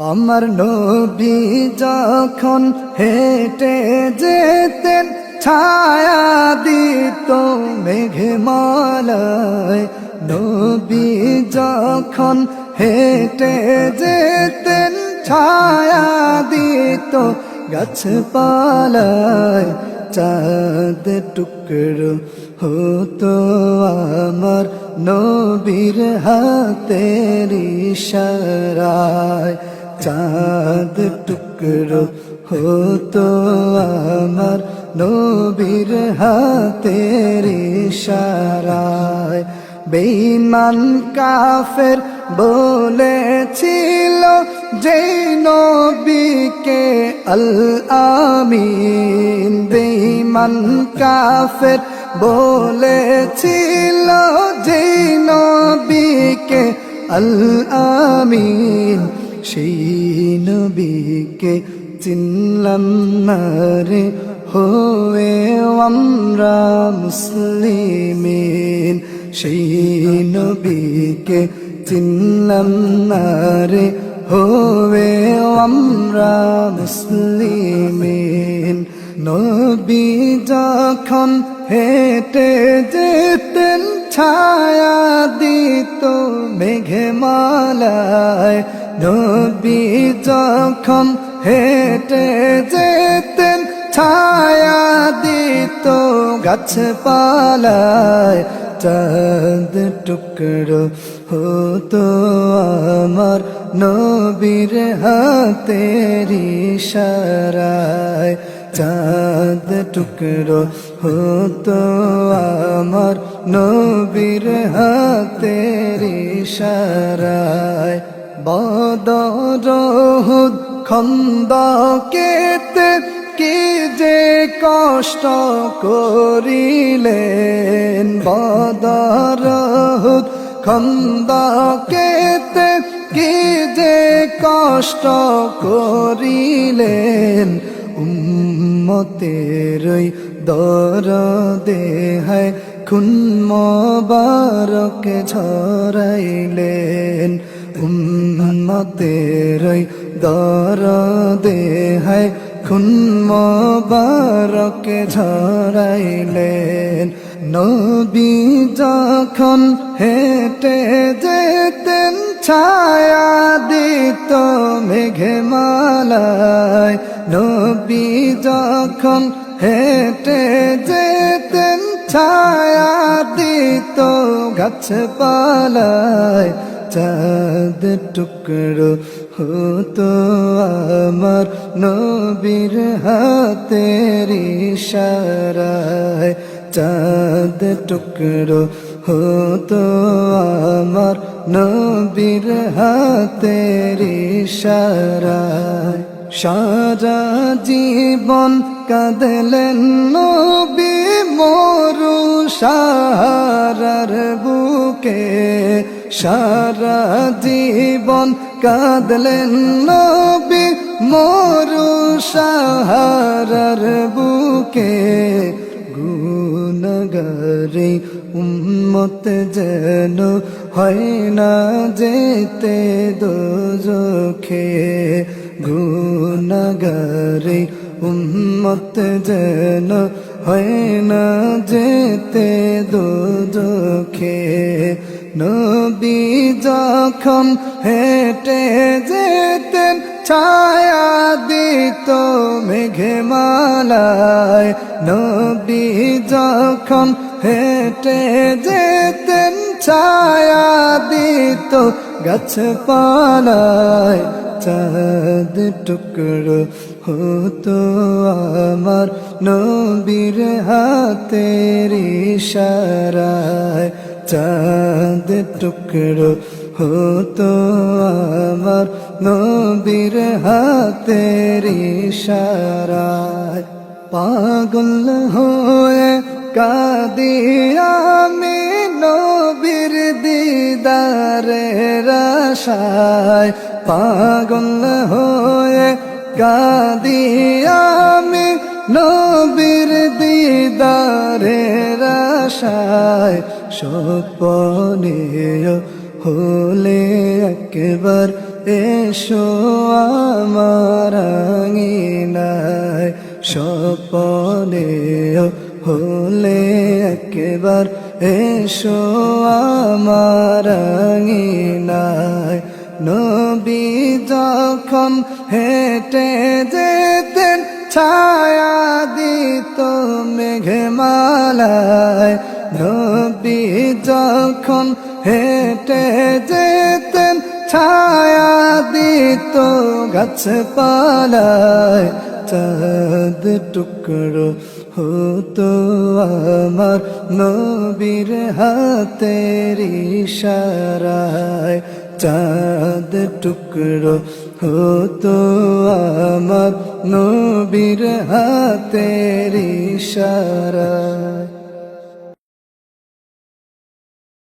আমার নবী যখন হেঁটে যেতেন, ছায়া দিত মেঘমালায়। নবী যখন হেঁটে যেতেন, ছায়া দিত গাছপালায়। চাঁদ টুকরো হতো আমার নবীর হাতের ইশারায়। চাঁদ টুকরো হতো আমার নবীর হাতের ইশারায়। বেঈমান কাফের বলেছিল যে নবীকে আল আমিন বেঈমান কাফের বলেছিল যে নবীকে আল আমিন সেই নবীকে চিনলাম না রে। হয়ে আমরা মুসলিমিন। সেই নবীকে চিনলাম না রে। হয়ে আমরা মুসলিমিন। নবী যখন হেঁটে যেতেন, ছায়া দিত মেঘে মালায় নবী যখন হেঁটে যেতেন, ছায়া দিত গাছপালায়। চাঁদ টুকরো হতো আমার নবীর হাতের ইশারায়। চাঁদ টুকরো হতো আমার নবীর হাতের ইশারায়। বদরহুদ খন্দকেতে কি যে কষ্ট করিলেন? বদরহুদ খন্দকেতে কি যে কষ্ট করিলেন? উম্মতেরই দর দেহায় খুন মোবারকে ঝরাইলেন উম্মতেরই দর দেহায় খুন মোবারকে ঝরাইলেন। নবী যখন হেঁটে যেতেন ছায়া দিত মেঘে মালায় নবী যখন হেঁটে যেতেন ছায়া দিত গাছপালায়। চাঁদ টুকরো হতো আমার নবীর হাতের ইশারায়। চাঁদ টুকরো হতো আমার নবীর হাতের ইশারায়। সারা জীবন কাঁদলেন নবী মরু সাহারার বুকে। সারা জীবন কাঁদলেন নবী মরু সাহারার বুকে। গুণগারে উম্মত যেন হয় না যেতে দোজখে। গুণগারে উম্মত যেন হয় না যেতে দোজখে। নবী যখন হেঁটে যেতেন, ছায়া দিত মেঘে মালায় নবী যখন হেঁটে যেতেন, ছায়া দিত গাছপালায়। চাঁদ টুকরো হতো আমার নবীর হাতের ইশারায়। চাঁদ টুকরো হতো আমার নবীর হাতের ইশারায়। পাগল হয়ে কাদি আমি নবীর দিদারের আশায়। পাগল হয়ে কাদি আমি নবীর দিদারের আশায়। স্বপনে হলে একবার এসো আমার আঙিনায়। স্বপনেও হলে একবার এসো আমার নবী যখন হেঁটে যেতেন, ছায়া দিত মেঘমালায়। নবী যখন হেঁটে যেতেন, ছায়া দিত গাছ পালায় চাঁদ টুকরো হতো আমার নবীর হাতের ইশারায়। চাঁদ টুকরো হতো আমার নবীর হাতের ইশারায়।